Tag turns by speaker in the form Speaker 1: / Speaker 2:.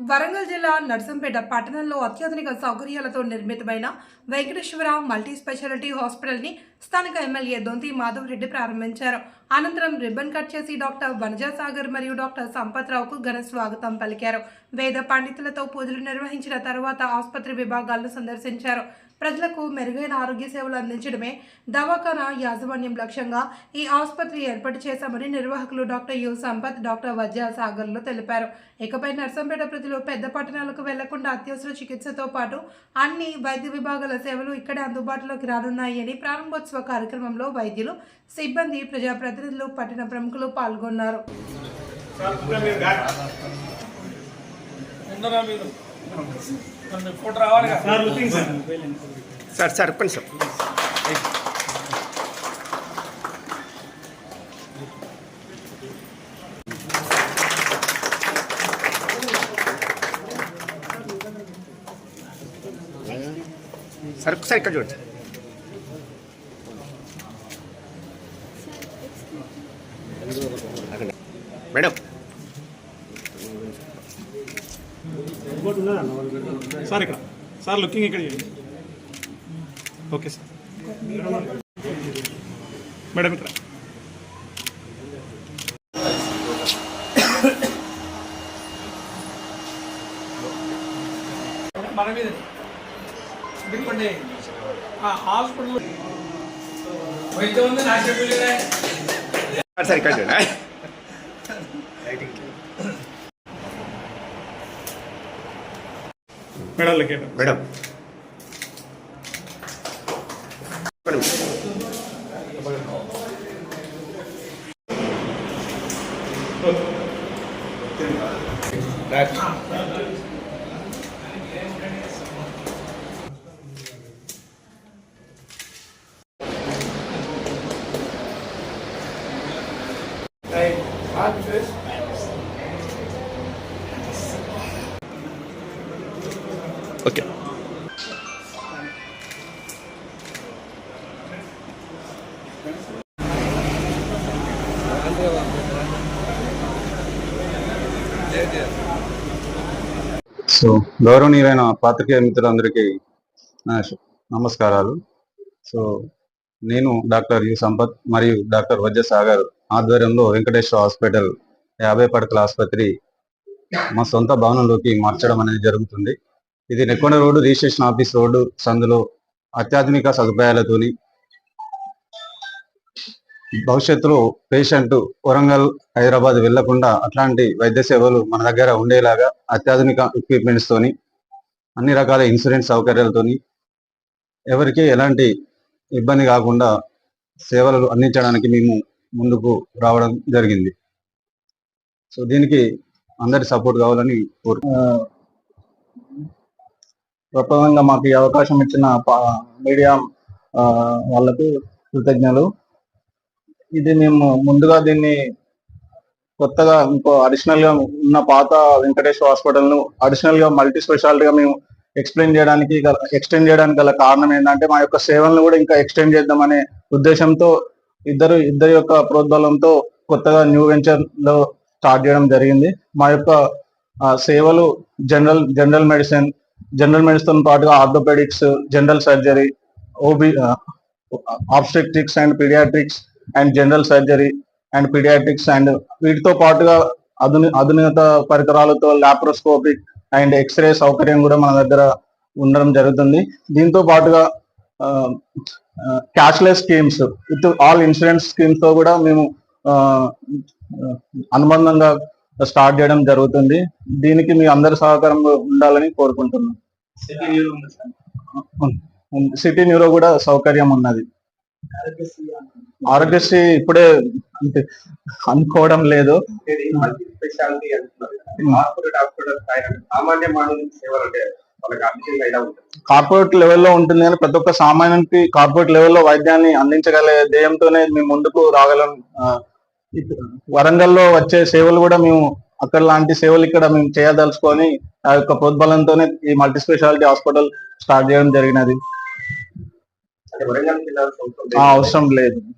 Speaker 1: వరంగల్ జిల్లా నర్సంపేట పట్టణంలో అత్యాధునిక సౌకర్యాలతో నిర్మితమైన వెంకటేశ్వర మల్టీ స్పెషాలిటీ హాస్పిటల్ని స్థానిక ఎమ్మెల్యే దొంతి మాధవ్ రెడ్డి ప్రారంభించారు. అనంతరం రిబ్బన్ కట్ చేసి డాక్టర్ వనజాసాగర్ మరియు డాక్టర్ సంపత్ రావుకు ఘన స్వాగతం పలికారు. వేద పండితులతో పూజలు నిర్వహించిన తర్వాత ఆసుపత్రి విభాగాలను సందర్శించారు. ప్రజలకు మెరుగైన ఆరోగ్య సేవలు అందించడమే దవాఖానా యాజమాన్యం లక్ష్యంగా ఈ ఆసుపత్రి ఏర్పాటు చేశామని నిర్వాహకులు డాక్టర్ యు సంపత్ డాక్టర్ వజ్రాసాగర్లు తెలిపారు. ఇకపై నర్సంపేట ప్రజలు పెద్ద పట్టణాలకు వెళ్ళకుండా అత్యవసర చికిత్సతో పాటు అన్ని వైద్య విభాగాల సేవలు ఇక్కడే అందుబాటులోకి రానున్నాయని ప్రారంభోత్సవం కార్యక్రమంలో వైద్యులు సిబ్బంది ప్రజాప్రతినిధులు పట్టణ ప్రముఖులు పాల్గొన్నారు.
Speaker 2: సార్ సార్ చెప్పండి సార్. సార్ ఒకసారి ఇక్కడ చూడండి మేడం
Speaker 3: సార్ ఇక్కడ. సార్ లుకింగ్ ఇక్కడ చేయండి. ఓకే సార్ మేడం ఇక్కడ. మన మీద ఎందుకంటే ఆ హాస్పిటల్ వైద్యం ఉంది నా చెప్పలేదా
Speaker 2: సార్ సార్ ఇక్కడ
Speaker 3: madam లెక్కేట
Speaker 2: madam madam okay
Speaker 4: So గౌరవనీయులైన పాత్రికేయ మిత్రులందరికీ నమస్కారాలు. సో నేను డాక్టర్ యు సంపత్ మరియు డాక్టర్ వజ్ర సాగర్ ఆధ్వర్యంలో వెంకటేశ్వర హాస్పిటల్ యాభై పడకల ఆసుపత్రి మా సొంత భవనంలోకి మార్చడం అనేది జరుగుతుంది. ఇది Nekkonda road registration office road సందులో అత్యాధునిక సదుపాయాలతోని భవిష్యత్తులో పేషెంట్ వరంగల్ హైదరాబాద్ వెళ్ళకుండా అట్లాంటి వైద్య సేవలు మన దగ్గర ఉండేలాగా అత్యాధునిక ఎక్విప్మెంట్స్ తోని అన్ని రకాల ఇన్సూరెన్స్ సౌకర్యాలతోని ఎవరికి ఎలాంటి ఇబ్బంది కాకుండా సేవలు అందించడానికి మేము ముందుకు రావడం జరిగింది. సో దీనికి అందరి సపోర్ట్ కావాలని కోరు ప్రప్రదంగా మాకు ఈ అవకాశం ఇచ్చిన మీడియా వాళ్ళకు కృతజ్ఞతలు. ఇది మేము ముందుగా దీన్ని కొత్తగా ఇంకో అడిషనల్గా ఉన్న పాత వెంకటేశ్వర హాస్పిటల్ను అడిషనల్గా మల్టీ స్పెషాలిటీ గా మేము ఎక్స్ప్లెయిన్ చేయడానికి ఎక్స్టెండ్ చేయడానికి గల కారణం ఏంటంటే మా యొక్క సేవలను కూడా ఇంకా ఎక్స్టెండ్ చేద్దామనే ఉద్దేశంతో ఇద్దరు ఇద్దరి యొక్క ప్రోద్బలంతో కొత్తగా న్యూ వెంచర్లో స్టార్ట్ చేయడం జరిగింది. మా యొక్క సేవలు జనరల్ జనరల్ మెడిసిన్ జనరల్ మెడిసిన్తో పాటుగా orthopaedics general surgery OB obstetrics and paediatrics and general surgery and paediatrics and వీటితో పాటుగా అధుని అధునికత పరికరాలతో లాప్రోస్కోపిక్ అండ్ ఎక్స్రే సౌకర్యం కూడా మన దగ్గర ఉండడం జరుగుతుంది. దీంతో పాటుగా cashless schemes with all insurance స్కీమ్స్తో కూడా మేము అనుబంధంగా స్టార్ట్ చేయడం జరుగుతుంది. దీనికి మీ అందరి సహకారం ఉండాలని కోరుకుంటున్నాం. సిటీ న్యూరో కూడా సౌకర్యం ఉన్నది. ఆరోగ్యశ్రీ ఇప్పుడే అనుకోవడం లేదు.
Speaker 2: స్పెషాలిటీ సామాన్య సేవలు అంటే
Speaker 4: కార్పొరేట్ లెవెల్లో ఉంటుంది కానీ ప్రతి ఒక్క సామాన్యునికి కార్పొరేట్ లెవెల్లో వైద్యాన్ని అందించగల ధ్యేయంతోనే మేము ముందుకు రాగలం. వరంగల్లో వచ్చే సేవలు కూడా మేము అక్కడ లాంటి సేవలు ఇక్కడ మేము చేయదలుచుకొని ఆ యొక్క ప్రోద్బలంతోనే ఈ మల్టీ స్పెషాలిటీ హాస్పిటల్ స్టార్ట్ చేయడం జరిగినది. అవసరం లేదు.